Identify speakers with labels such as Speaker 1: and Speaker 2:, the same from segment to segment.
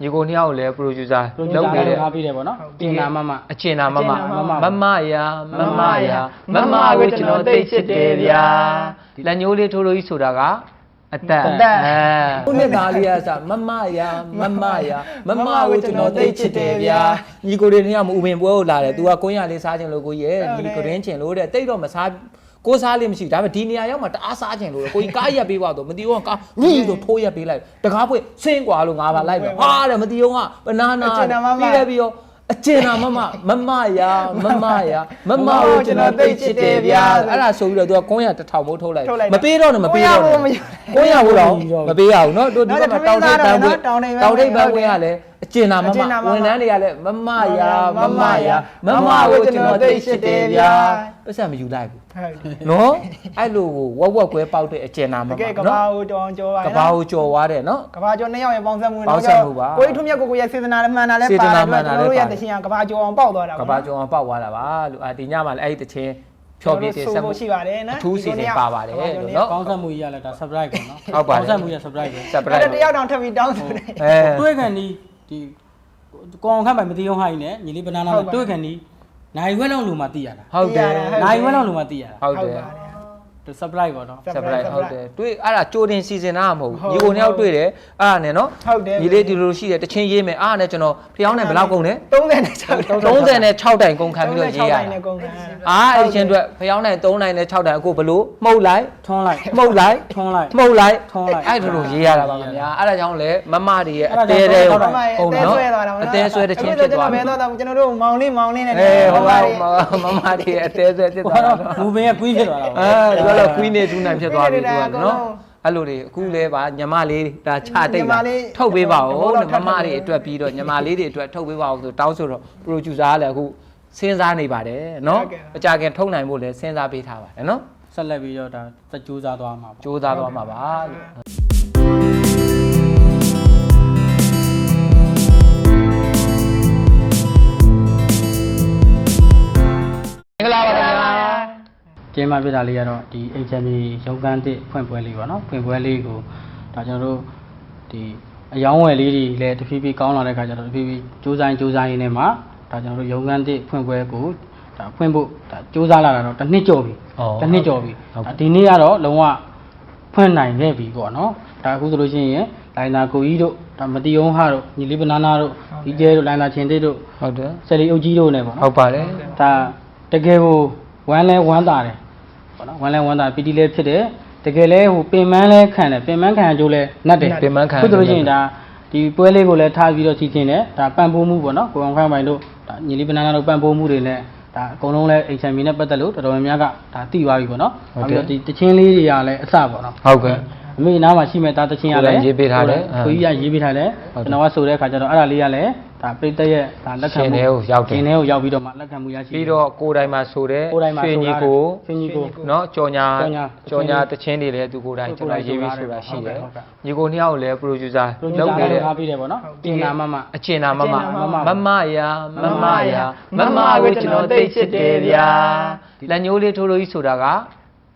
Speaker 1: ညီကိုနှစ်ယောက်လည်း producer
Speaker 2: လုပ်
Speaker 1: လုပ်
Speaker 2: နေ
Speaker 1: နေ
Speaker 2: တယ်
Speaker 1: တဲ့
Speaker 2: အားပေးတယ်ပေါ့နော်တင်နာမမ
Speaker 1: အကျဉ်းနာမမ
Speaker 2: အကျဉ်းနာမမ
Speaker 1: မမရာမမရာမမကိုကျွန်တော်သိချစ်တယ်ဗျာလက်ညိုးလေးထိုးလို့ကြီးဆိုတာကအသက်
Speaker 2: အသက်
Speaker 1: အဲခုနှစ်သားလေးကစမမရာမမရာမမကိုကျွန်တော်သိချစ်တယ်ဗျာညီကိုတွေနှစ်ယောက်မဥပင်ပွဲကိုလာတယ် तू ကကွင်းရလေးစားခြင်းလို့ကိုကြီးရဲ့ညီကိုရင်းချင်လို့တဲ့တိတ်တော့မစား ကိုစားလေးမရှိဘူးဒါပေမဲ့ဒီနေရာရောက်မှတအားစားခြင်းလို့ကိုကြီးကားရက်ပေးပါတော့မတီးအောင်ကားရီးဆိုထိုးရက်ပေးလိုက်တကားပွင့်ဆင်းกว่าလို့ငါပါလိုက်ပဲဟာတဲ့မတီးအောင်ကဘနာနာပြီးတယ်ပြီးတော့အကျဉ်းနာမမမမရာမမရာမမကိုကျွန်တော်သိချစ်တယ်ဗျာအဲ့ဒါဆိုပြီးတော့ तू ကကွင်းရတစ်ထောင်မိုးထုတ်လိုက်မပေးတော့နဲ့မပေးတော့နဲ့ကွင်းရဘူးတော့မပေးရဘူးเนาะတို့ဒီဘက်မှာတောင်းထိပ်ပန်းပွင့်တောင်းထိပ်ပန်းပွင့်ကလည်း အကျဉ်းနာမမဝန်ထမ်းတွေကလည်းမမရာမမရာမမကိုကျွန်တော်သိချစ်တယ်ဗျာပတ်စံမယူလိုက်ဘူး
Speaker 3: ဟုတ်တယ်
Speaker 1: နော်အဲ့လိုကိုဝက်ဝက်ကွဲပေါက်တဲ့အကျဉ်းနာမ
Speaker 3: တ
Speaker 1: မ
Speaker 3: ကယ်ကဘာ
Speaker 1: နော်
Speaker 3: ကိုတောင်းကြောပါ
Speaker 1: ကဘာကိုကြော်သွားတယ်နော်
Speaker 3: ကဘာကျော်နှစ်ယောက်ရဲ့ပေါင်းဆက်မှု
Speaker 1: ပေါင်းစပ်မှုပါ
Speaker 3: ကိုကြီးထွန်းမြတ်ကိုကိုရဲ့စေတနာလည်းမှန်တာလည်း
Speaker 1: စေတ
Speaker 3: ပါ
Speaker 1: နာ
Speaker 3: တယ်
Speaker 1: မှန်တာလည်း
Speaker 3: တို့ရဲ့
Speaker 1: ပါတယ်
Speaker 3: တခြင်းကကဘာကျော်အောင်ပေါက်သွားတာ
Speaker 1: ကဘာကြော်အောင်ပေါက်သွားတာပါလို့အာဒီညမှာလည်းအဲ့ဒီတချင်းဖြောပြတဲ့ဆက်မှု
Speaker 3: ရှိပါတယ်နော်
Speaker 1: အထူးစီစဉ်ပါပါတယ်လို့နော်
Speaker 2: ကောင်းဆက်မှုကြီးရလဲဒါ surprise ပေါ့နော်
Speaker 1: ဟုတ်ပါတယ်
Speaker 2: ကောင်းဆက်မှုကြီး surprise ပဲ
Speaker 1: ဆပ်ပ
Speaker 3: အဲ့
Speaker 1: ရိုက်
Speaker 3: ဒါတယောက်တောင်ထပ်ပြီးတောင်းဆိုတယ်
Speaker 1: အဲ
Speaker 2: တွေ့ခံဒီ ဒီကောင်းခန့်ပိုင်မတိယုံဟိုင်းနဲ့ညီလေးဘနာနာ
Speaker 3: ဟုတ်
Speaker 2: နဲ့
Speaker 3: ပါ
Speaker 2: တွေ့ခံဒီနိုင်ဝဲလောက်လူမှသိရတာ
Speaker 1: ဟုတ်တယ်
Speaker 2: နိုင်ဝဲလောက်လူမှသိရတာ
Speaker 1: ဟုတ်တယ်
Speaker 2: သူ surprise ပေါ့နော်
Speaker 1: ဆပ်ပရိုက်ဟုတ်တယ်တွေ့အဲ့ဒါကြိုတင်စီစဉ်တာမဟုတ်
Speaker 3: ဟုတ်
Speaker 1: ဘူးညီကိုနှစ်ယောက်တွေ့တယ်အဲ့ဒါနဲ့နော်
Speaker 3: ဟုတ်တယ်
Speaker 1: ညီလေးဒီလိုရှိတယ်တချင်းရေးမယ်အားနဲ့ကျွန်တော်ဖျောင်းနဲ့ဘယ်လောက်ကုန်လဲ
Speaker 3: 36
Speaker 1: 36တိုင်ကုန်ခံပြီးတော့ရေးရ
Speaker 3: တိုင်
Speaker 1: တာ
Speaker 3: နဲ့ကုန်ခံ
Speaker 1: အားအဲ့ဒီချင်းအတွက်ဖျောင်းနဲ့3နိုင်နဲ့6တိုင်အခုဘလို့မှုတ်လိုက်
Speaker 2: ထွန်းလိုက်
Speaker 1: မှုတ်လိုက်
Speaker 2: ထွန်းလိုက်
Speaker 1: မှုတ်လိုက်
Speaker 2: ထုံးလိုက်
Speaker 1: အဲ့ဒါလိုရေးရတာပါခင်ဗျာအဲ့ဒါကြောင့်လဲမမတွေရဲ့အ
Speaker 2: အဲ့ဒါ
Speaker 1: သေး
Speaker 2: ကြောင့်
Speaker 1: သေး
Speaker 2: ဟုတ်
Speaker 3: မ
Speaker 2: တယ်
Speaker 3: မရဲ့အသေးဆွဲသွားတာ
Speaker 1: အသေးဆွဲတဲ့ချင်းဖြစ်သွား
Speaker 3: ဘ
Speaker 1: ပြီ
Speaker 3: ယ်တော့တော့ကျွန်တော်တို့မောင်လေးမောင်လေးနဲ့
Speaker 1: အေးဟိုကမမတွေရဲ့အသေးဆွဲဖြစ်
Speaker 2: ဟို
Speaker 1: သွား
Speaker 2: ကတော့
Speaker 1: တာ
Speaker 2: မူပင်ရဲ့ queen ဖြစ်သွားတာပေါ့
Speaker 1: အဲပြောလို့ queen နေ2နိုင်ဖြစ်သွားပြီသူကနော်အဲ့လိုတွေအခုလဲပါညီမလေးဒါချတိတ်
Speaker 3: ညီမ
Speaker 1: တာ
Speaker 3: လေး
Speaker 1: ထုတ်ပေးပါဦး
Speaker 3: ဟုတ်တော့
Speaker 1: တဲ့မမတွေအတွက်ပြီးတော့ညီမလေးတွေအတွက်ထုတ်ပေးပါဦးဆိုတောင်းဆိုတော့ producer ကလည်းအခုစဉ်းစားနေပါတယ်နော်
Speaker 3: ဟုတ်ကဲ့
Speaker 1: အကြခင်ထုတ်နိုင်ဖို့လည်းစဉ်းစားပေးထားပါတယ်နော်
Speaker 2: ဆက်လက်ပြီးတော့ဒါစကြိုးစားသွားမှာပေါ့
Speaker 1: စူးစမ်းသွားမှာပါလို့
Speaker 2: ကျင်းပပြတာလေးကတော့ဒီ HMB ရုပ်ကန်းတစ်ဖွင့်ပွဲလေးပေါ့နော်ဖွင့်ပွဲလေးကိုဒါကျွန်တော်တို့ဒီအယောင်းဝယ်လေးတွေလည်းတဖြည်းဖြည်းကောင်းလာတဲ့ခါကျတော့တဖြည်းဖြည်းစူးစမ်းစူးစမ်းရင်းနဲ့မှဒါကျွန်တော်တို့ရုပ်ကန်းတစ်ဖွင့်ပွဲကိုဒါဖွင့်ဖို့ဒါစူးစမ်းလာတာတော့တစ်နှစ်ကျော်ပြီတစ်နှစ်ကျော်ပြီဒါဒီနေ့ကတော့လုံးဝဖွင့်နိုင်ခဲ့ပြီပေါ့နော်ဒါအခုဆိုလို့ရှိရင်လိုင်နာကိုကြီးတို့ဒါမတီယုံဟတို့ညီလေးဘနာနာတို့ဒီကျဲတို့လိုင်နာချင်းတစ်တို့
Speaker 1: ဟုတ်တယ်
Speaker 2: ဆယ်လီအုပ်ကြီးတို့နဲ့ပေါ့နော်
Speaker 1: ဟုတ်ပါတယ်
Speaker 2: ဒါတကယ်ကို ဝမ်းလဲဝမ်းသာတယ်ပေါ့နော်ဝမ်းလဲဝမ်းသာပီတီလဲဖြစ်တယ်တကယ်လဲဟိုပင်မလဲခံတယ်ပင်မခံကြိုးလဲနှက်တယ်
Speaker 1: ပင်မခံ
Speaker 2: ခုဆိုလို့ရှိရင်ဒါဒီပွဲလေးကိုလည်းထားပြီးတော့စီစဉ်တယ်ဒါပံ့ပိုးမှုပေါ့နော်ကိုအောင်ခိုင်းပိုင်တို့ဒါညီလေးဘနာနာတို့ပံ့ပိုးမှုတွေနဲ့ဒါအကုန်လုံးလဲ HMB နဲ့ပတ်သက်လို့တော်တော်များများကဒါသိသွားပြီပေါ့နော်
Speaker 1: ဟုတ်တယ်
Speaker 2: နောက်ပြီးတော့ဒီတချင်းလေးတွေကလည်းအစပေါ့နော်
Speaker 1: ဟုတ်ကဲ့
Speaker 2: အမေနားမှာရှိမဲ့ဒါတချင်းရလဲ
Speaker 1: ကိုယ်တိုင်ရေးပေးထားတယ်
Speaker 2: ကိုကြီးကရေးပေးထားတယ်
Speaker 1: ဟုတ်တယ်
Speaker 2: ကျွန်တော်ကဆိုတဲ့အခါကျတော့အဲ့ဒါလေးကလည်းဒါပြိတ္တရဲ့ဒါလက်ခံ
Speaker 1: ရှင်
Speaker 2: မှု
Speaker 1: ထဲကိုရောက်တယ်
Speaker 2: ရှင်ထဲကိုရောက်ပြီးတော့မှလက်ခံမှုရရှိတယ်
Speaker 1: ပြီးတော့ကိုယ်တိုင်မှာဆိုတဲ့
Speaker 2: ကိုယ်တိုင်မှာ
Speaker 1: ရွှေ
Speaker 2: ဆို
Speaker 1: ညီ
Speaker 2: ထားတယ်
Speaker 1: ကို
Speaker 2: ရွှေညီကို
Speaker 1: နော်ကြော်ညာ
Speaker 2: ကြော်ညာ
Speaker 1: ကြော်ညာတချင်းတွေလည်းသူကိုယ်တိုင်
Speaker 2: သူ
Speaker 1: ကျွန်
Speaker 2: ကိုယ်တို
Speaker 1: တော်
Speaker 2: င်
Speaker 1: ရေးပြီး
Speaker 2: ဆို
Speaker 1: ဆိုတာ
Speaker 2: ထား
Speaker 1: ရှိတယ်
Speaker 2: ဟုတ်ကဲ့
Speaker 1: ညီကိုနှစ်ယောက်လည်း producer
Speaker 2: လုပ်
Speaker 1: လုပ်
Speaker 2: နေ
Speaker 1: နေ
Speaker 2: တယ်
Speaker 1: တယ်
Speaker 2: အားပေးတယ်ပေါ့နော်တင်နာမမ
Speaker 1: အကျဉ်းနာမမ
Speaker 3: အကျဉ်းနာ
Speaker 2: မမ
Speaker 1: မမရာမမရာမမကိုကျွန်တော်သိချစ်တယ်ဗျာလက်ညိုးလေးထိုးလို့ကြီးဆိုတာက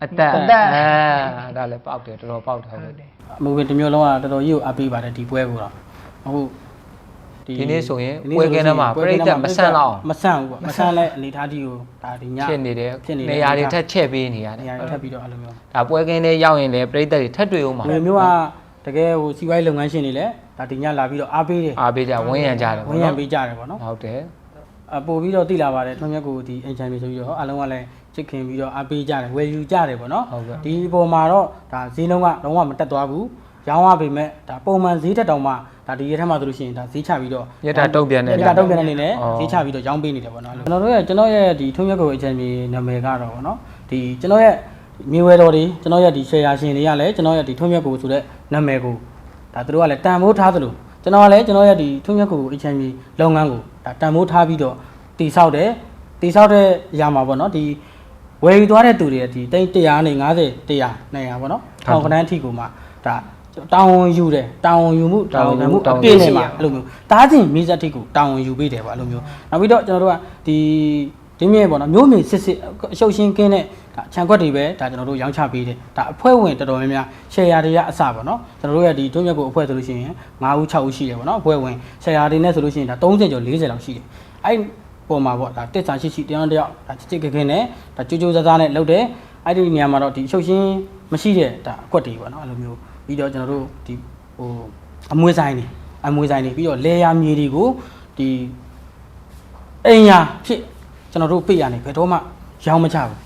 Speaker 1: အသက်
Speaker 3: အသက်
Speaker 1: အဲဒါလည်းပေါက်တယ်တော်တော်ပေါက်တယ်ဟုတ်တယ်
Speaker 2: အမှုပဲတစ်မျိုးလုံးကတော်တော်ကြီးကိုအားပေးပါတယ်ဒီပွဲကိုတော့အခု
Speaker 1: ဒီနေ့ဆိုရင်ပွဲကင်းထဲမှာပြိတ္တမဆန့်လောက်အောင်
Speaker 2: မဆန့်ဘူးပေါ့မဆန့်လဲအနေထားကြီးကိုဒါဒီည
Speaker 1: ဖြစ်နေတယ်
Speaker 2: ဖြစ်နေတယ်
Speaker 1: နေရာတွေထက်ချက်ပေးနေရတ
Speaker 2: နေ
Speaker 1: ယ်
Speaker 2: ရာတွေထပ်ပြီးတော့အဲ့လိုမျိုး
Speaker 1: ဒါပွဲကင်းထဲရောက်ရင်လည်းပြိတ္တတွေထက်တွေ့အောင်ပါ
Speaker 2: ငွေမျိုးကတကယ်ဟိုစီးပွားရေးလုပ်ငန်းရှင်တွေလည်းဒါဒီညလာပြီးတော့အားပေးတယ်
Speaker 1: အားပေးကြဝင်းရံကြတယ်
Speaker 2: ဝ
Speaker 1: ပေါ့
Speaker 2: င်းရံ
Speaker 1: နော်
Speaker 2: ပေးကြတယ်ပေါ့နော်
Speaker 1: ဟုတ်တယ်
Speaker 2: အပို့ပြီးတော့တိလာပါတယ်ထွန်းမြတ်ကိုဒီအင်ချန်ပီဆိုပြီးတော့အားလုံးကလည်း ချစ်ခင်ပြီးတော့အားပေးကြတယ်ဝယ်ယူကြတယ်ပေါ့နော်
Speaker 1: ဟုတ်ကဲ့
Speaker 2: ဒီအပေါ်မှာတော့ဒါဈေးနှုန်းကလုံးဝမတက်သွားဘူးရောင်းရပေမဲ့ဒါပုံမှန်ဈေးတက်တောင်မှဒါဒီရက်ထက်မှဆိုလို့ရှိရင်ဒါဈေးချပြီးတော့
Speaker 1: ရတာတုံ့ပြန်နေ
Speaker 2: ရတာတုံ့ပြန်နေနေနဲ့
Speaker 1: အော်
Speaker 2: ဈေးချပြီးတော့ရောင်းပေးနေတယ်ပေါ့နော်ကျွန်တော်တို့ရဲ့ကျွန်တော်ရဲ့ဒီထွန်းမြတ်ကိုအင်ချန်ပီနာမည်ကတော့ပေါ့နော်ဒီကျွန်တော်ရဲ့မြေဝဲတော်တွေကျွန်တော်ရဲ့ဒီ share ရှင်တွေကလည်းကျွန်တော်ရဲ့ဒီထွန်းမြတ်ကိုဆိုတဲ့နာမည်ကိုဒါသူတို့ကလည်းတန်ဖိုးထားသလိုကျွန်တော်ကလည်းကျွန်တော်ရဲ့ဒီထွန်းမြတ်ကိုအင်ချန်ပီလုပ်ငန်းကိုဒါတန်ဖိုးထားပြီးတော့တည်ဆောက်တယ်တည်ဆောက်တဲ့အရာမှာပေါ့နော်ဒီ ဝယ်ယူသွားတဲ့သူတွေဒီတိတ်100နဲ့50 100 200ပေါ့နော်ထောင်ကနန်းအထိကိုမှဒါတောင်းဝန်ယူတယ်တောင်းဝန်ယူမှုတောင်းဝန်မှုအပြည့်နဲ့မှာအဲ့လိုမျိုးတားခြင်းမိစက်ထိကိုတောင်းဝန်ယူပေးတယ်ပေါ့အဲ့လိုမျိုးနောက်ပြီးတော့ကျွန်တော်တို့ကဒီဒီမြင့်ပေါ့နော်မျိုးမြင့်စစ်စစ်အရှုပ်ရှင်းကင်းတဲ့ဒါခြံခွက်တွေပဲဒါကျွန်တော်တို့ရောင်းချပေးတယ်ဒါအဖွဲ့ဝင်တော်တော်များများ share တွေရအစပေါ့နော်ကျွန်တော်တို့ရဲ့ဒီတွင်းမြတ်ကိုအဖွဲ့ဆိုလို့ရှိရင်9ဦး6ဦးရှိတယ်ပေါ့နော်အဖွဲ့ဝင် share တွေနဲ့ဆိုလို့ရှိရင်ဒါ30ကျော်40လောက်ရှိတယ်အဲ့ ပုံမှာပေါ့ဒါတက်စာရှိရှိတယောက်တစ်ယောက်ဒါချစ်ချစ်ခင်ခင်နဲ့ဒါကြိုးကြိုးစားစားနဲ့လုပ်တယ်အဲ့ဒီနေရာမှာတော့ဒီအရှုပ်ရှင်းမရှိတဲ့ဒါအကွက်တွေပေါ့နော်အဲ့လိုမျိုးပြီးတော့ကျွန်တော်တို့ဒီဟိုအမွေးဆိုင်တွေအမွေးဆိုင်တွေပြီးတော့လေယာမြေတွေကိုဒီအိမ်ယာဖြစ်ကျွန်တော်တို့ပေးရနေဘယ်တော့မှရောင်းမချဘူး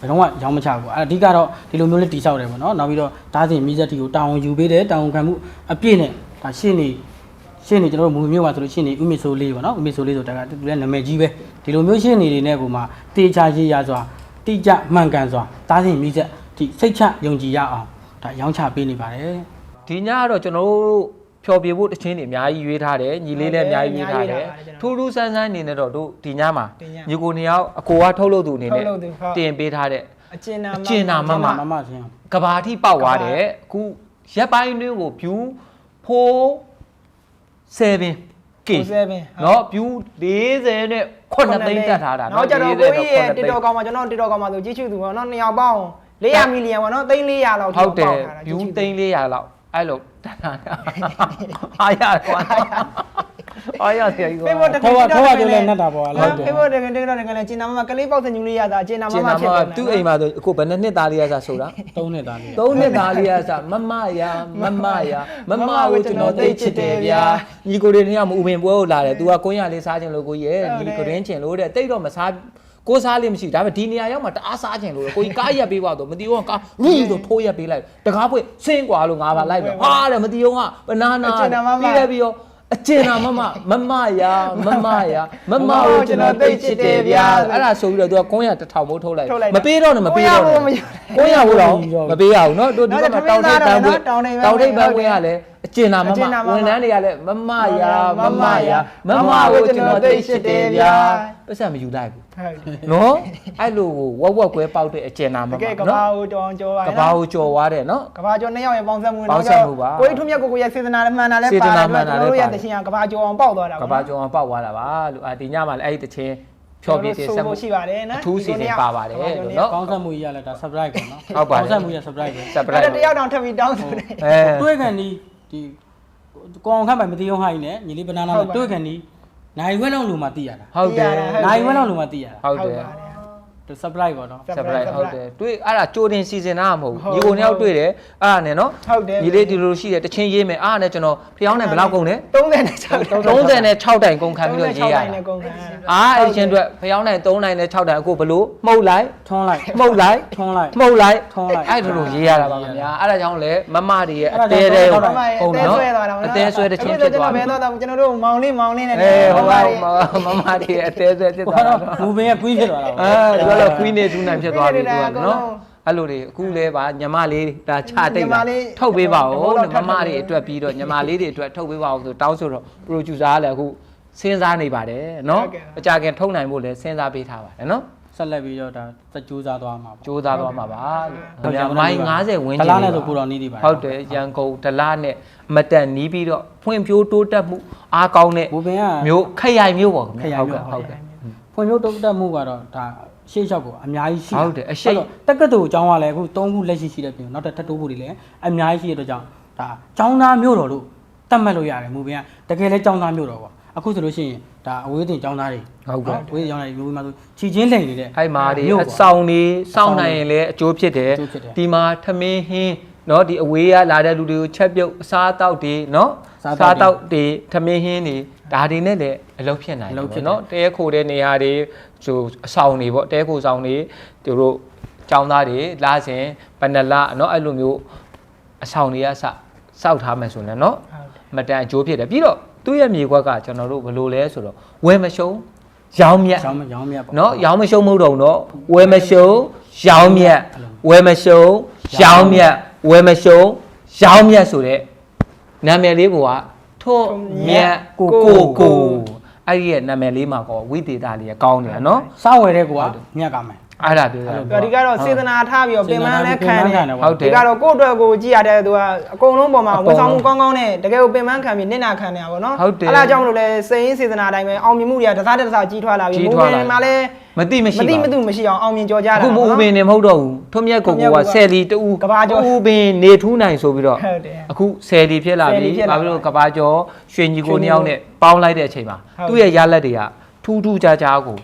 Speaker 2: ဘယ်တော့မှရောင်းမချဘူးအဲ့အဓိကတော့ဒီလိုမျိုးလေးတိဆောက်တယ်ပေါ့နော်နောက်ပြီးတော့ဒါစဉ်မိသက်တီကိုတောင်းယူပေးတယ်တောင်းခံမှုအပြည့်နဲ့ဒါရှင်းနေ ရှင်းနေကျွန်တော်တို့မူမျိုးမှာဆိုလို့ရှင်းနေဥမစ်ဆိုလေးပေါ့နော်ဥမစ်ဆိုလေးဆိုတာကသူလည်းနာမည်ကြီးပဲဒီလိုမျိုးရှင်းနေနေနဲ့ကိုမှတေချာရေးရစွာတိကျမှန်ကန်စွာဒါစဉ်မိသက်ဒီစိတ်ချယုံကြည်ရအောင်ဒါရောင်းချပေးနေပါတယ်
Speaker 1: ဒီညကတော့ကျွန်တော်တို့ဖြော်ပြဖို့တချင်းတွေအများကြီးရွေးထားတယ်ညီလေးလည်းအများကြီးရွေးထားတယ်ထူးထူးဆန်းဆန်းအနေနဲ့တော့တို့ဒီညမှာညီကိုနေရောက်အကိုကထုတ်လို့သူအနေနဲ့တင်ပေးထားတဲ့
Speaker 3: အကျဉ်းနာ
Speaker 1: အကျဉ်းနာမမ
Speaker 2: မမဆင်း
Speaker 1: ကဘာတိပေါက်သွားတယ်အခုရက်ပိုင်းတွင်းကို view 47 k เนาะ view 40နဲ့9သိန်းတက်ထားတာ
Speaker 3: နောက်ကြတော့ကိုကြီးရဲ့ TikTok ကောင်မှာကျွန်တော် TikTok ကောင်မှာဆိုကြည့်ချူသူပေါ့နော်နှစ်ယောက်ပေါင်း400မီလီယံပေါ့နော်300လောက်
Speaker 1: ဟုတ်တယ် view သိန်း400လောက် အဲ့လိုတက်တာအားရကွာအားရဆရာကြီးကွာ
Speaker 3: Facebook
Speaker 2: ထောက်ထောက်ကြလဲနှက်တာပေါ့
Speaker 3: ဟု
Speaker 2: လား
Speaker 3: တ် Facebook တကယ်တကယ်တကယ်လည်းကျင်နာမကလေးပေါက်တဲ့ညူလေးရတာကျင်နာမ
Speaker 1: ကျင်
Speaker 3: မ
Speaker 1: နာ
Speaker 3: ဖြစ်
Speaker 1: မ
Speaker 3: တယ်
Speaker 1: သူ့အိမ်မှာဆိုအခုဘယ်နှစ်နှစ်သားလေးရစားဆိုတာ
Speaker 2: သုံးနှစ်သားလေး
Speaker 1: သုံးနှစ်သားလေးရစားမမရမမရမမကိုကျွန်တော်သိချစ်တယ်ဗျာညီကိုတွေနေရာမဥပင်ပွဲကိုလာတယ် तू ကကွင်းရလေးစားခြင်းလို့ကိုကြီးရဲ့ညီကိုရင်းခြင်းလို့တဲ့တိတ်တော့မစား ကိုစားလေးမရှိဒါပေမဲ့ဒီနေရာရောက်မှတအားစားခြင်းလို့ကိုကြီးကားရက်ပေးပါတော့မတီးအောင်ကားဝီးဆိုထိုးရက်ပေးလိုက်တကားဖွင့်ဆင်းกว่าလို့ငါပါလိုက်တော့ဟာတဲ့မတီးအောင်ကဘနာနာပြီးရပြီးရောအကျင်နာမမမမရမမရမမကိုကျွန်တော်သိချစ်တယ်ဗျာအဲ့ဒါဆိုပြီးတော့ तू ကကွင်းရတစ်ထောင်မိုးထုတ်လိုက်မပေးတော့နဲ့မပေးတော့နဲ့ ကိုရဘူးတော့မပေးရဘူးเนาะတို့ဒီဘက်မှာတောင်ထိပ်ပန်းပွင့်တောင်ထိပ်ပန်းပွင့်ရလဲ အကျဉ်းနာမမဝန်ထမ်းတွေကလည်းမမရာမမရာမမကိုကျွန်တော်သိရှိတယ်ဗျာပတ်စံမယူလိုက်ဘူးနော်အဲ့လိုဝက်ဝက်ကွဲပေါက်တဲ့အကျဉ်းနာမမနော်တ
Speaker 3: ကယ်ကဘာကိုကြော်ကြော်ပါ
Speaker 1: ကဘာကိုကြော်ွားတယ်နော်
Speaker 3: ကဘာကြော်နှစ်ယောက်ရဲ့ပေါင်းစပ်မှုနဲ့
Speaker 1: ပေါင်းစပ်မှုပါ
Speaker 3: ကိုကြီးထွန်းမြတ်ကိုကိုရဲ့စေတနာလည်းမှန်တာလည်းပါတယ်ကျွန်တော်တို့ရဲ့တခြင်းကကဘာကြော်အောင်ပေါက်သွားတာပါ
Speaker 1: ကဘာကြော်အောင်ပေါက်သွားတာပါလို့အာဒီညမှာလည်းအဲ့ဒီတခြင်းဖြောပြတင်ဆက်မှု
Speaker 3: ရှိပါတယ်နော်
Speaker 1: အထူးစီစဉ်ပါပါတယ်လို့နော်
Speaker 2: ကောင်းဆက်မှုကြီးရလဲဒါ surprise ပေါ့နော်
Speaker 1: ဟုတ်ပါတယ်
Speaker 2: ကောင်းဆက်မှုကြီး surprise ပဲ
Speaker 1: surprise
Speaker 3: တယောက်တောင်ထပ်ပြီးတောင်းဆိုတယ်
Speaker 1: အဲ
Speaker 2: တွေ့ကန်ဒီ ဒီကောင်းခန့်ပိုင်မတိအောင်ဟိုင်းနဲ့ညီလေးဘနာနာ
Speaker 3: ဟုတ်ပါ
Speaker 2: တွေ့ခံဒီနိုင်ဝဲလောက်လူမှသိရတာ
Speaker 1: ဟုတ်တယ်
Speaker 2: နိုင်ဝဲလောက်လူမှသိရတာ
Speaker 1: ဟုတ်တယ်
Speaker 2: သူ surprise ပေါ့နော်
Speaker 1: surprise ဟုတ်တယ်တွေ့အဲ့ဒါကြိုတင်စီစဉ်တာမဟုတ်ဘူးညီကိုနှစ်ယောက်တွေ့တယ်အဲ့ဒါနဲ့နော်
Speaker 3: ဟုတ်တယ်
Speaker 1: ညီလေးဒီလိုရှိတယ်တချင်းရေးမယ်အဲ့ဒါနဲ့ကျွန်တော်ဖျောင်းနဲ့ဘယ်လောက်ကုန်လဲ
Speaker 3: 36
Speaker 1: 30နဲ့6တိုင်ကုန်ခံပြီးတော့ရေးရတာ
Speaker 3: နဲ့ကုန်ခံ
Speaker 1: အားအဲ့ချင်းအတွက်ဖျောင်းနဲ့3နိုင်နဲ့6တိုင်အခုဘလို့မှုတ်လိုက်
Speaker 2: ထွန်းလိုက်
Speaker 1: မှုတ်လိုက်
Speaker 2: ထွန်းလိုက်
Speaker 1: မှုတ်လိုက်
Speaker 2: ထွန်းလိုက်
Speaker 1: အဲ့ဒါလိုရေးရတာပါခင်ဗျာအဲ့ဒါကြောင့်လဲမမတွေရဲ့အ
Speaker 2: အဲ့ဒါ
Speaker 1: သေး
Speaker 2: ကြောင့်
Speaker 1: သေး
Speaker 2: ဟုတ်
Speaker 1: ဟုတ်
Speaker 2: ပါ
Speaker 1: နော်
Speaker 3: အသေးဆွဲသွားတာ
Speaker 1: အသေးဆွဲတချင်းဖြစ်သွား
Speaker 3: ပြီ
Speaker 1: ပြီ
Speaker 3: ကျွန်တော်ဘယ်တော့ကျွန်တော်တို့မောင်လေးမောင်လေးနဲ့
Speaker 1: အေးဟုတ်ပါဘူးမမတွေရဲ့အသေးဆွဲဖြစ်သွားတာနော်
Speaker 2: မူပင်ကကွီးဖြစ်သွားတာပေါ့
Speaker 1: အဲပြောတော့ queen နေတူနိုင်ဖြစ်သွားပြီသူကနော်အဲ့လိုတွေအခုလဲပါညီမလေးဒါချတိတ်ပါထုတ်ပေးပါဦးတဲ့မမတွေအတွက်ပြီးတော့ညီမလေးတွေအတွက်ထုတ်ပေးပါဦးဆိုတောင်းဆိုတော့ producer ကလည်းအခုစဉ်းစားနေပါတယ်နော်အကြခင်ထုတ်နိုင်ဖို့လည်းစဉ်းစားပေးထားပါတယ်နော်
Speaker 2: ဆက်လက်ပြီးတော့ဒါစကြိုးစားသွားမှာပေါ့
Speaker 1: စူးစမ်းသွားမှာပါလို့ခင်ဗျာမိုင်း90ဝန်းကျင်
Speaker 2: ဒလားနဲ့ဆိုကိုတော်နီးဒီပါ
Speaker 1: ဟုတ်တယ်ရန်ကုန်ဒလားနဲ့မတန်နီးပြီးတော့ဖွံ့ဖြိုးတိုးတက်မှုအားကောင်းတဲ့
Speaker 2: မူပင်က
Speaker 1: မျိုးခရိုင်မျိုးပေါ့ခင်
Speaker 2: ခ
Speaker 1: ဗျာ
Speaker 2: ရိုင်
Speaker 1: ဟုတ်
Speaker 2: မျိုး
Speaker 1: ကဲ့ဟုတ်ကဲ့
Speaker 2: ဖွံ့ဖြိုးတိုးတက်မှုကတော့ဒါ ရှေ့လျှောက်ကိုအများကြီးရှိ
Speaker 1: ဟုတ်တယ်အရှိတ်
Speaker 2: အဲ့တော့တက္ကသိုလ်အကြောင်းကလည်းအခု၃ခုလက်ရှိရှိတဲ့ပြင်နောက်ထပ်ထပ်တိုးဖို့တွေလည်းအများကြီးရှိတဲ့အတွက်ကြောင့်ဒါကျောင်းသားမျိုးတော်လို့တတ်မှတ်လို့ရတယ်မူပင်ကတကယ်လဲကျောင်းသားမျိုးတော်ပေါ့အခုဆိုလို့ရှိရင်ဒါအဝေးတင်ကျောင်းသားတွေ
Speaker 1: ဟုတ်ကဲ့
Speaker 2: အဝေးတင်ကျောင်းသားတွေမျိုးမှာဆိုခြီချင်းလိန်နေတဲ့
Speaker 1: အဲ့မာတွေ
Speaker 2: မျိုး
Speaker 1: အ
Speaker 2: ပေါ့
Speaker 1: ဆောင်တွေစောင့်နိုင်ရင်လည်းအကျိုးဖြစ်တယ်
Speaker 2: အကျိုးဖြစ်တယ်
Speaker 1: ဒီမှာထမင်းဟင်းเนาะဒီအဝေးကလာတဲ့လူတွေကိုချက်ပြုတ်အစားအသောက်တွေเนาะ
Speaker 2: စားသောက်တွေ
Speaker 1: တွေထမင်းဟင်းတွေ ဒါတွေနဲ့လည်းအလုပ်ဖြစ်နိုင်တယ်ပေါ့နော်တဲခိုတဲ့နေရာတွေဟိုအဆောင်တွေပေါ့တဲခိုဆောင်တွေသူတို့ကျောင်းသားတွေလာစဉ်ပနလနော်အဲ့လိုမျိုးအဆောင်တွေကစစောက်ထားမယ်ဆိုရင်နော်မတန်အကျိုးဖြစ်တယ်ပြီးတော့သူ့ရဲ့မြေခွက်ကကျွန်တော်တို့ဘယ်လိုလဲဆိုတော့ဝယ်မရှုံးရောင်းမြတ်
Speaker 2: ရောင်းရောင်းမြတ်ပေါ့
Speaker 1: နော်ရောင်းမရှုံးမဟုတ်တော့နော်ဝယ်မရှုံးရောင်းမြတ်ဝယ်မရှုံးရောင်းမြတ်ဝယ်မရှုံးရောင်းမြတ်ဆိုတဲ့နာမည်လေးက ထို့မြတ်ကိုကိုကိုအဲ့ဒီရဲ့နာမည်လေးမှာကောဝိသေသလေးကကောင်းနေတာနော်
Speaker 2: စဝယ်တဲ့ကွာမြတ်ကမယ်
Speaker 1: အဲ့ဒါပြောတာ
Speaker 3: ဒီကတော့စေတနာထားပြီးတော့ပင်မလဲခံတယ်
Speaker 1: ဟုတ်တယ်
Speaker 3: ဒီကတော့ကိုယ့်အတွက်ကိုကြည့်ရတဲ့သူကအကုန်လုံးပေါ်မှာဝန်ဆောင်မှုကောင်းကောင်းနဲ့တကယ်ကိုပင်မခံပြီးနစ်နာခံနေတာပေါ့နော်
Speaker 1: ဟုတ်တယ်
Speaker 3: အဲ့ဒါကြောင့်မလို့လဲစိတ်ရင်းစေတနာတိုင်းပဲအောင်မြင်မှုတွေကတစ်စားတစ်စားကြီးထွားလာပြီး
Speaker 1: ကြီး
Speaker 3: မူ
Speaker 1: ထွား
Speaker 3: ပ
Speaker 1: လာ
Speaker 3: င်မှာလဲ
Speaker 1: မသိမရှိ
Speaker 3: မသိ
Speaker 1: ပါ
Speaker 3: မ
Speaker 1: ဘူး
Speaker 3: သိမရှိအောင်အောင်မြင်ကြော်ကြတာ
Speaker 1: အခုမဦးပင်နေမဟုတ်တော့ဘူးထွန်းမြတ်ကိုကိုကဆယ်လီတူ
Speaker 3: ကဘာကျော်
Speaker 1: ဦးပင်နေထူးနိုင်ဆိုပြီးတော့
Speaker 3: ဟုတ်တယ်
Speaker 1: အခုဆယ်လီဖြစ်လာပြီ
Speaker 3: ဆယ်လီဖြစ်လာ
Speaker 1: ဘာဖြစ်လို့ကဘာကျော်ရွှေညီကိုနှစ်ယောက်နဲ့ပေါင်းလိုက်တဲ့အချိန်မှာ
Speaker 3: ဟုတ်
Speaker 1: သူ့ရဲ့ရလက်တွေကထူးထူးခြားခြားကို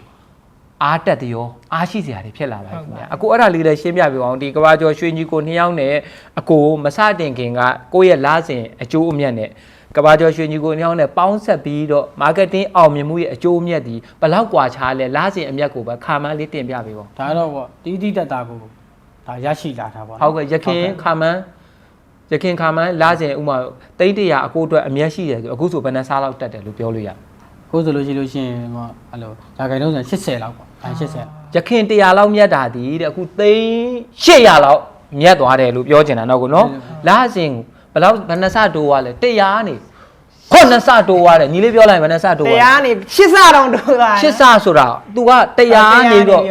Speaker 1: အားတက်တယ်ရောအားရှိစရာတွေဖြစ်လာပါခင်ဗျာအခုအဲ့ဒါလေးလည်းရှင်းပြပြအောင်ဒီကဘာကျော်ရွှေညီကိုနှစ်ယောက်နဲ့အကိုမစတင်ခင်ကကိုယ့်ရဲ့လားစဉ်အကျိုးအမြတ်နဲ့ကဘာကျော်ရွှေညီကိုနှစ်ယောက်နဲ့ပေါင်းဆက်ပြီးတော့ marketing အောင်မြင်မှုရဲ့အကျိုးအမြတ်ဒီဘယ်လောက်กว่าခြားလဲလားစဉ်အမြတ်ကိုပဲခါမှန်းလေးတင်ပြပေးပါ
Speaker 2: ဒါတော့ပေါ့တီးတီးတက်တာကိုဒါရရှိလာတာပေါ့
Speaker 1: ဟုတ်ကဲ့ရခင်ခါမန်းရခင်ခါမန်းလာစဉ်ဥမာတိတ်တရာအကိုအတွက်အမျက်ရှိတယ်ဆိုအခုဆိုဘယ်နှစားလောက်တက်တယ်လို့ပြောလို့ရ
Speaker 2: ကိုယ်ဆိုလို့ရှိလို့ရှိရင်ဟောအဲ့လိုဒါကြိုင်လုံးဆို80လောက်ပေါ့ဒါ 80
Speaker 1: ရခင်တရာလောက်မြတ်တာဒီတဲ့အခုသိန်း800လောက်မြတ်သွားတယ်လို့ပြောချင်တာတော့ကိုနော်လာစဉ်ဘယ်လောက်ဘယ်နှစားတိုးသွားလဲတရာနေခုနှစ်ဆတိုးသွားတယ်ညီလေးပြောလိုက်ဘယ်နှဆတိုး
Speaker 3: တ
Speaker 1: သွား
Speaker 3: ရာနေရှစ်ဆတောင်တိုးလာ
Speaker 1: ရှစ်ဆဆိုတာ तू ကတရာနေပြီးတော့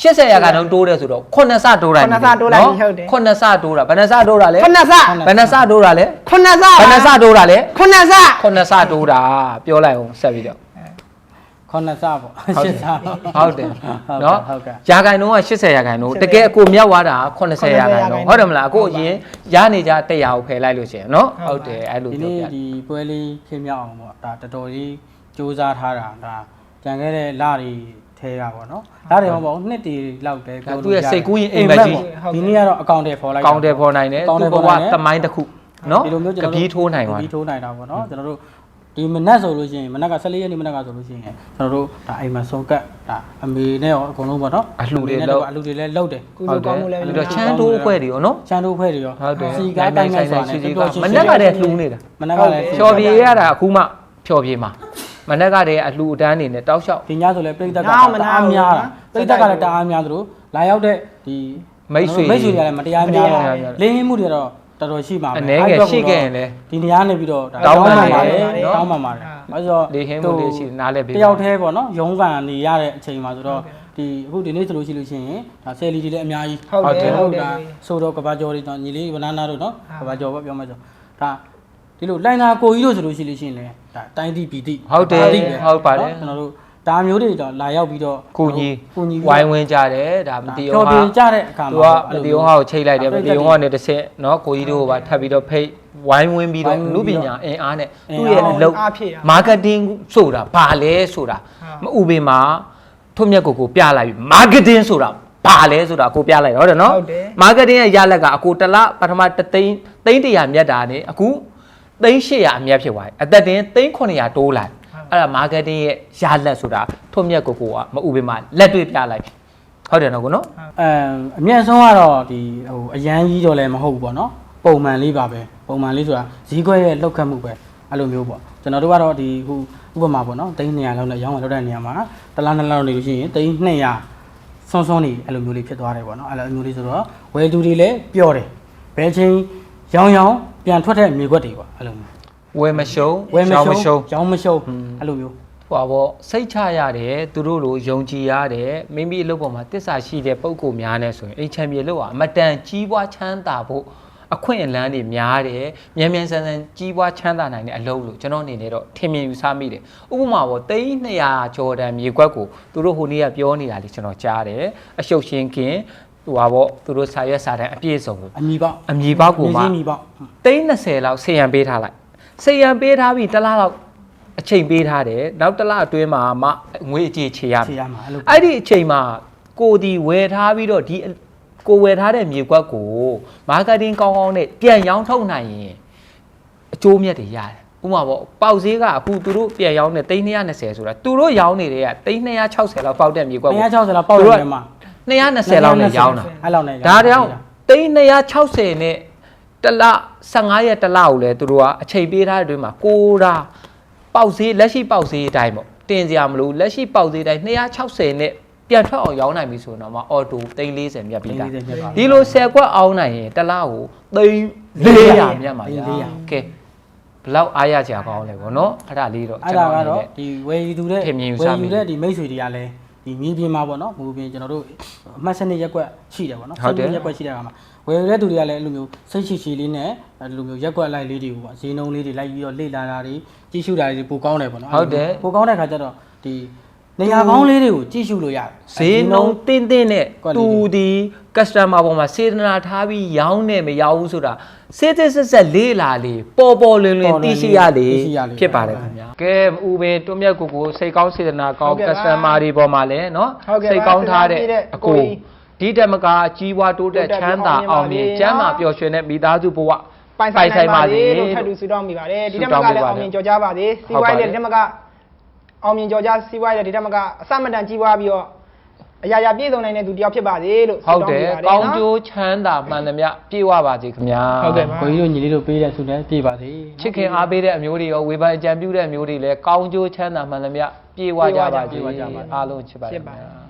Speaker 1: 80ရာခိုင်နှုန်းတိုးတယ်ဆိုတော့ခုနှစ်ဆတိုးလိုက်
Speaker 3: ခုနှစ်ဆတိုးလိုက်ပြီဟုတ်တယ်
Speaker 1: ခုနှစ်ဆတိုးတာဘယ်နှဆတိုးတာလဲ
Speaker 3: ခုနှစ်ဆ
Speaker 1: ဘယ်နှဆတိုးတာလဲ
Speaker 3: ခုနှစ်ဆ
Speaker 1: ဘယ်နှဆတိုးတာလဲ
Speaker 3: ခုနှစ်ဆ
Speaker 1: ခုနှစ်ဆတိုးတာပြောလိုက်အောင်ဆက်ပြီးတော့
Speaker 2: ခုနှစ်စပေါ့
Speaker 1: ဟုတ်
Speaker 2: 80
Speaker 1: တယ်
Speaker 2: စ
Speaker 1: ဟုတ်တယ်နော်
Speaker 2: ဟုတ်ကဲ့
Speaker 1: ရာခိုင်နှုန်းက80ရာခိုင်နှုန်းတကယ်အကိုမြောက်သွားတာ80ရာခိုင်နှုန်းဟုတ်တယ်မလားအကိုအရင်ရနေကြ100ကိုဖယ်လိုက်လို့ရှိရင်နော်ဟုတ်တယ်အဲ့လို
Speaker 2: ဒီ
Speaker 1: ပြော
Speaker 2: နေ့
Speaker 1: ပြ
Speaker 2: ဒီပွဲလေးခင်မြောက်အောင်ပေါ့ဒါတော်တော်လေးစူးစမ်းထားတာဒါကြံခဲ့တဲ့လတွေထဲကပေါ့နော်လတွေမှာပေါ့နှစ်တီလောက်တည်း
Speaker 1: ဒါသူ့ရဲ့စိတ်ကူးရင်အိမ်မက်ကြီး
Speaker 2: ဒီနေ့ကတော့အကောင့်တွေဖော်လိုက်
Speaker 1: ကောင်းတယ်ပေါ်နိုင်တယ်
Speaker 2: ကောင်းတ
Speaker 1: သူ
Speaker 2: ယ့်
Speaker 1: ဘ
Speaker 2: ဖော်
Speaker 1: ဝ
Speaker 2: နိုင်တယ်
Speaker 1: တမိုင်းတစ်ခုနော်
Speaker 2: ဒီလိုမျိုးကျွန်တော်
Speaker 1: ကပီးထိုးနိုင်သွား
Speaker 2: က
Speaker 1: တယ်
Speaker 2: ပီးထိုးနိုင်တာပေါ့နော်ကျွန်တော်တို့ ဒီမနက်ဆိုလို့ရှိရင်မနက်က14ရက်နေ့မနက်ကဆိုလို့ရှိရင်ကျွန်တော်တို့ဒါအိမ်မှာဆုံးကတ်ဒါအမေနဲ့ရောအကုန်လုံးပေါ့နော်
Speaker 1: အလှူတွေ
Speaker 2: အမေနဲ့
Speaker 1: လုပ်
Speaker 2: အလှူတွေလည်းလုပ်တယ်
Speaker 3: ကုသိုလ်ကောင်းမှုလည်း
Speaker 1: အဲ့တော့ချမ်းတိုးအဖွဲ့တွေရောနော်
Speaker 2: ချန်တိုးဖွဲ့တွေရော
Speaker 1: ဟုတ်တယ်
Speaker 2: စီကားတိုင်းတိုင်းဆိုတာနဲ့
Speaker 1: စီ
Speaker 2: တော်
Speaker 1: ကား
Speaker 2: တော်
Speaker 1: မနက်ကတည်းကလှူနေတာ
Speaker 2: မနက်ကလည်း
Speaker 1: ဖြော်ပြေရတာအခုမှဖြော်ပြေမှာမနက်ကတည်းကအလှူအတန်းနေနဲ့တောက်လျှောက်
Speaker 2: ဒီညဆိုလဲပြိတ္တကတ
Speaker 3: နားမနား
Speaker 2: အားများ
Speaker 3: ဘူး
Speaker 2: တာ
Speaker 3: နော်
Speaker 2: ပြိတ္တကလည်းတအားများသလိုလာရောက်တဲ့ဒီ
Speaker 1: မိတ်ဆွေ
Speaker 2: မိတ်ဆွေတွေကလည်းမတရားများ
Speaker 3: မတရား
Speaker 2: တော့
Speaker 3: များ
Speaker 2: လင်းရင်းမှုတွေကတော့ တော်တော်ရှိပါမယ်
Speaker 1: အနည်းငယ်ရှိခဲ့ရင်လည်း
Speaker 2: ဒီနေရာနေပြီးတော့
Speaker 1: တောင်းပန်နေတယ်
Speaker 2: တောင်းပန်ပါတယ်အဲဆိုတော့
Speaker 1: လေဟင်းမှုလေးရှိနားလဲပေး
Speaker 2: တယောက်တည်းပေါ့နော်ရုံးကန်နေရတဲ့အချိန်မှာဆိုတော့ဒီအခုဒီနေ့ဆိုလို့ရှိလို့ရှိရင်ဒါဆယ်လီတွေလည်းအများကြီး
Speaker 3: ဟုတ်တယ်ဟုတ်တယ်
Speaker 2: ဒါဆိုတော့ကဘာကျော်တွေတော့ညီလေးဘနာနာတို့နော်ကဘာကျော်ပေါ့ပြောမှဆိုဒါဒီလိုလိုင်းနာကိုကြီးတို့ဆိုလို့ရှိလို့ရှိရင်လည်းဒါတိုင်းတိပီတိ
Speaker 1: ဟုတ်တယ်
Speaker 2: ဒါတိပဲ
Speaker 1: ဟုတ်ပါတယ်
Speaker 2: ကျွန်တော်တို့ ဒါမျိုးတွေတော့လာရောက်ပြီးတော့
Speaker 1: ကိုကြီး
Speaker 2: ကိုကြီး
Speaker 1: ဝိုင်းဝန်းကြတယ်ဒါမတီ
Speaker 2: ဖြော
Speaker 1: အောင်
Speaker 2: ပြ
Speaker 1: ဟာ
Speaker 2: ကြတဲ့အခါ
Speaker 1: သူ
Speaker 2: မှာ
Speaker 1: ကမတီအောင်ဟာကိုချိတ်လိုက်တယ်မတီအောင်ကနေတစ်ဆက်နော်ကိုကြီးတို့ကပါထပ်ပြီးတော့ဖိတ်ဝိုင်းဝန်းပြီးတော့
Speaker 2: ဝိုင်းဝန်း
Speaker 1: လူ
Speaker 2: ပြီး
Speaker 1: ပ
Speaker 2: တော့
Speaker 1: ညာအင်အားနဲ့
Speaker 2: အင်
Speaker 1: သူ့
Speaker 2: အား
Speaker 1: ရဲ့အလုပ်
Speaker 3: အားဖြည့်တာ
Speaker 1: marketing ဆိုတာဘာလဲဆိုတာ
Speaker 3: ဟုတ်
Speaker 1: မဥပင်မှာထွတ်မြတ်ကိုကိုပြလိုက်ပြီ marketing ဆိုတာဘာလဲဆိုတာကိုပြလိုက်တော့တယ်နော်
Speaker 3: ဟုတ်တယ်
Speaker 1: marketing ရဲ့ရလက်ကအခုတစ်လပထမတသိန်းသိန်း100မြတ်တာနဲ့အခုသိန်း800အမြတ်ဖြစ်သွားပြီအသက်တင်သိန်း900တိုးလာတယ်အဲ့ဒါ marketing ရဲ့ရလက်ဆိုတာထွတ်မြတ်ကိုကိုကမဥပင်မှာလက်တွေ့ပြလိုက်ပြီဟုတ်တယ်နော်ကိုနော်
Speaker 2: အဲအမြင့်ဆုံးကတော့ဒီဟိုအရန်ကြီးတော့လည်းမဟုတ်ဘူးပေါ့နော်ပုံမှန်လေးပါပဲပုံမှန်လေးဆိုတာဈေးခွက်ရဲ့လောက်ခတ်မှုပဲအဲ့လိုမျိုးပေါ့ကျွန်တော်တို့ကတော့ဒီဟိုဥပမာပေါ့နော်300လောက်နဲ့ရောင်းရလောက်တဲ့နေရာမှာတစ်လားနှစ်လားနေလို့ရှိရင်300ဆွန်းဆွန်းနေအဲ့လိုမျိုးလေးဖြစ်သွားတယ်ပေါ့နော်အဲ့လိုမျိုးလေးဆိုတော့ဝယ်သူတွေလည်းပျော့တယ်ဘယ်ချိန်ရောင်းရောင်းပြန်ထွက်တဲ့မြေခွက်တွေပေါ့အဲ့လိုမျိုး
Speaker 1: ဝယ်မရှုံး
Speaker 2: ဝယ်မ
Speaker 1: ရောင်း
Speaker 2: ရှုံးရောင်းမရှုံး
Speaker 1: ဟွန်း
Speaker 2: အဲ့လိုမျိုး
Speaker 1: ဟွာပေါ့စိတ်ချရတယ်သူတို့လိုယုံကြည်ရတယ်မိမိအလုပ်ပေါ်မှာတစ္ဆာရှိတဲ့ပုံကိုများနေဆိုရင်အိမ်ချမ်းမြေလို့ကအမတန်ကြီးပွားချမ်းသာဖို့အခွင့်အလန်းတွေများတယ်မြန်မြန်ဆန်ဆန်ကြီးပွားချမ်းသာနိုင်တဲ့အလုပ်လို့ကျွန်တော်အနေနဲ့တော့ထင်မြင်ယူဆမိတယ်ဥပမာပေါ့သိန်း200ကျော်တန်မြေကွက်ကိုသူတို့ဟိုနေ့ကပြောနေတာလေကျွန်တော်ကြားတယ်အရှုပ်ရှင်းခင်ဟိုပါပေါ့သူတို့စာရွက်စာတမ်းအပြည့်စုံကို
Speaker 2: အမီပေါက်
Speaker 1: အမြေပေါက်ကိုမှ
Speaker 2: အမီပေါက်
Speaker 1: သိန်း20လောက်ဆေးရန်ပေးထားလိုက် ဆေးရန်ပေးထားပြီးတစ်လားလောက်အချိန်ပေးထားတယ်နောက်တစ်လားအတွင်းမှာမှငွေအကြေချေရမ
Speaker 2: ခြေ
Speaker 1: ယ်
Speaker 2: ရမှာအဲ့လို
Speaker 1: အဲ့ဒီအချိန်မှာကိုဒီဝယ်ထားပြီးတော့ဒီကိုဝယ်ထားတဲ့မြေကွက်ကိုမာကတ်တင်းကောင်းကောင်းနဲ့ပြန်ရောင်းထုတ်နိုင်ရင်အကျိုးမြတ်တွေရတယ်ဥပမာပေါ့ပေါက်ဈေးကအခုသူတို့ပြန်ရောင်းနေ320ဆိုတာသူတို့ရောင်းနေတဲ့က360လောက်ပေါက်တဲ့မြေကွက်ကို
Speaker 2: 160လောက်ပေါက်ရတယ်မှာ
Speaker 1: 220လောက်နဲ့ရောင်းတာ
Speaker 2: အဲ့လောက်နဲ့
Speaker 1: ဒါတောင်သိန်း260နဲ့ တစ်လ15ရက်တစ်လကိုလည်းသူတို့ကအချိန်ပေးထားတဲ့အတွင်းမှာကိုတာပေါက်ဈေးလက်ရှိပေါက်ဈေးအတိုင်းပေါ့တင်စရာမလိုလက်ရှိပေါက်ဈေးအတိုင်း260နဲ့ပြန်ထွက်အောင်ရောင်းနိုင်ပြီဆိုတော့မှအော်တိုသိန်း40မြတ်ပြီးသားဒီလို10ကွက်အောင်နိုင်ရင်တစ်လကိုသိန်း400မြတ်မှာဗျာကဲဘယ်လောက်အားရကြကောင်းလဲဗောနော်အဲ့ဒါလေးတော့
Speaker 2: အဲ့
Speaker 1: ကျွန်
Speaker 2: ဒါ
Speaker 1: တော်အနေ
Speaker 2: ကတော့
Speaker 1: နဲ့
Speaker 2: ဒီဝယ်ယူသူတဲ့
Speaker 1: ထင်မြင်ယူ
Speaker 2: ဝ
Speaker 1: ဆ
Speaker 2: ယ်
Speaker 1: မိ
Speaker 2: ယူ
Speaker 1: တယ်
Speaker 2: တဲ့ဒီမိတ်ဆွေတွေကလည်း ဒီဒီမြေပြင်မှာပေါ့နော်မြေပြင်ကျွန်တော်တို့အမှတ်စနစ်ရက်ကွက်ရှိတယ်ပေါ့နော်
Speaker 1: ဟုတ်တယ်
Speaker 2: စနစ်ရက်ကွက်ရှိတဲ့အခါမှာဝယ်တဲ့သူတွေကလည်းအဲ့လိုမျိုးစိတ်ရှိရှိလေးနဲ့အဲ့လိုမျိုးရက်ကွက်လိုက်လေးတွေကိုပေါ့ဈေးနှုန်းလေးတွေလိုက်ပြီးတော့လေ့လာတာတွေကြည့်ရှုတာတွေပိုကောင်းတယ်ပေါ့နော်
Speaker 1: ဟုတ်တယ်
Speaker 2: ပိုကောင်းတဲ့ခါကျတော့ဒီ နေရာကောင်းလေးတွေကိုကြည့်ရှုလို့ရတယ်
Speaker 1: ဈေးနှုန်းတင်းတင်းနဲ့
Speaker 2: quality
Speaker 1: တူဒီ customer ပေါ်မှာစေတနာထားပြီးရောင်းနေမရောင်းဘူးဆိုတာစေးစစ်ဆက်ဆက်လေးလာလေးပေါ်ပေါ်လင်းလင်းသိရှိရလေ
Speaker 2: သိရှိရလေ
Speaker 1: ဖြစ်ပါတယ်ခင်ဗျာကဲဦးပင်တွမြတ်ကိုကိုစိတ်ကောင်းစေတနာကောင်း
Speaker 3: ဟုတ်ကဲ့ပါ
Speaker 1: customer တွေပေါ်မှာလည်းเนาะ
Speaker 3: ဟုတ်ကဲ့ပါ
Speaker 1: စိတ်ကောင်းထားတဲ့
Speaker 3: စေတနာပြည့်တဲ့
Speaker 1: အကို
Speaker 3: အကိုကြီး
Speaker 1: ဒီတက်မကအကြီးပွားတိုးတက်
Speaker 3: တိုးတက်
Speaker 1: ချမ်းသာ
Speaker 3: ပြီး
Speaker 1: အောင်မြင်
Speaker 3: အောင်မြင်
Speaker 1: ကျမ်းမာ
Speaker 3: ပါစေ
Speaker 1: ပျော်ရွှင်တဲ့မိသားစုဘဝ
Speaker 3: ပိုင်ဆိုင်နိုင်ပါစေ
Speaker 1: လို့
Speaker 3: လို့ထပ်တူဆုတောင်းမိပါတယ်ဒီ
Speaker 1: ဆု
Speaker 3: တက်မ
Speaker 1: တောင်း
Speaker 3: က
Speaker 1: ပေး
Speaker 3: လည်း
Speaker 1: ပါ
Speaker 3: အောင်
Speaker 1: တယ်
Speaker 3: မြင်ကြော်ကြပါစေစီးပွားရေးလည်းဒီတက်မက အောင်မြင်ကြော်ကြစီးပွားရေးလည်းဒီတက်မကအစမတန်ကြီးပွားပြီးတော့အရာရာပြည့်စုံနိုင်တဲ့သူတစ်ယောက်ဖြစ်ပါစေလို့ဆု
Speaker 1: ဟုတ်
Speaker 3: တောင်း
Speaker 1: တယ်
Speaker 3: မိပါတယ်
Speaker 1: ကောင်း
Speaker 3: နော်
Speaker 1: ကျိုးချမ်းသာမှန်သမျှပြေဝပါစေခင်ဗျာ
Speaker 3: ဟုတ်ကဲ့ပါ
Speaker 2: ကိုကြီးတို့ညီလေးတို့ပေးတဲ့ဆုနဲ့ပြေပါစေ
Speaker 1: ချစ်ခင်အားပေးတဲ့အမျိုးတွေရောဝေဖန်အကြံပြုတဲ့အမျိုးတွေလည်းကောင်းကျိုးချမ်းသာမှန်သမျှပြေဝကြပါ
Speaker 3: ပြေ
Speaker 1: စေ
Speaker 3: ဝကြပါစေ
Speaker 1: အားလုံးချစ်ပါ
Speaker 3: ချ
Speaker 1: တ
Speaker 3: စ်
Speaker 1: ယ်
Speaker 3: ပါ
Speaker 1: ခင်ဗျာ